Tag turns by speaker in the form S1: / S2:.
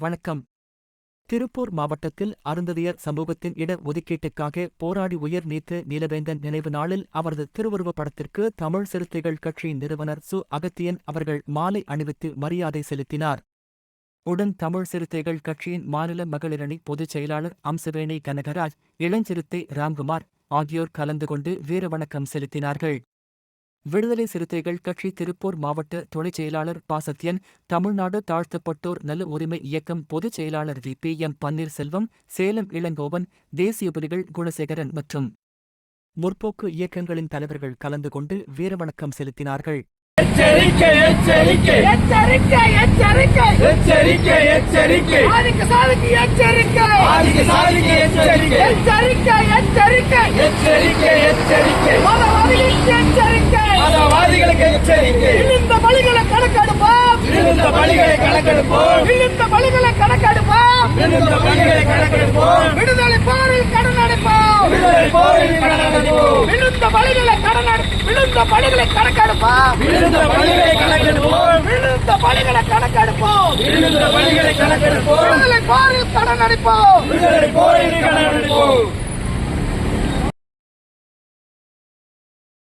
S1: வணக்கம். திருப்பூர் மாவட்டத்தில் அருந்ததியர் சமூகத்தின் இட ஒதுக்கீட்டுக்காக போராடி உயர் நீத்து நீலவேந்தன் நினைவு நாளில் அவரது திருவுருவப் படத்திற்கு தமிழ் சிறுத்தைகள் கட்சியின் நிறுவனர் சு. அகத்தியன் அவர்கள் மாலை அணிவித்து மரியாதை செலுத்தினார். உடன் தமிழ் சிறுத்தைகள் கட்சியின் மாநில மகளிரணி பொதுச் செயலாளர் அம்சவேணி கனகராஜ் இளஞ்சிறுத்தை ராம்குமார் ஆகியோர் கலந்து கொண்டு வீரவணக்கம் செலுத்தினார்கள். விடுதலை சிறுத்தைகள் கட்சி திருப்பூர் மாவட்ட துணைச் செயலாளர் ப. சத்யன் தமிழ்நாடு தாழ்த்தப்பட்டோர் நல உரிமை இயக்கம் பொதுச் செயலாளர் V. P. M. Panneerselvam Salem Elangovan தேசிய புலிகள் குணசேகரன் மற்றும் முற்போக்கு இயக்கங்களின் தலைவர்கள் கலந்து கொண்டு வீரவணக்கம் செலுத்தினார்கள்.
S2: எச்சரிக்கை எச்சரிக்கை.
S3: எச்சரிக்கை எச்சரிக்கை.
S2: எச்சரிக்கை எச்சரிக்கை.
S3: ஆதிக்க சாதிக்கு எச்சரிக்கை.
S2: ஆதிக்க சாதிக்கு எச்சரிக்கை.
S3: எச்சரிக்கை எச்சரிக்கை.
S2: எச்சரிக்கை எச்சரிக்கை.
S3: எச்சரிக்கை இந்த பலிகளை கணக்கெடுப்போம்.
S2: விழுந்த பலிகளை கணக்கெடுப்போம்.
S3: இந்த பலிகளை கணக்கெடுப்போம்.
S2: விழுந்த பலிகளை கணக்கெடுப்போம்.
S3: விடுதலை போரில் கடன் அடைப்போம்.
S2: விடுதலை போரில் கணக்கெடுப்போம்
S3: விழுந்த பலிகளை கடன் விழுந்த பலிகளை கணக்கெடுப்போம்.
S2: விழுந்த பலிகளை கணக்கெடுப்போம்.
S3: விழுந்த பலிகளை கணக்கெடுப்போம்.
S2: விழுந்த பலிகளை கணக்கெடுப்போம்.
S3: விடுதலை போரில் கடன் அடைப்போம்.
S2: விடுதலை போரில் கணக்கெடுப்போம்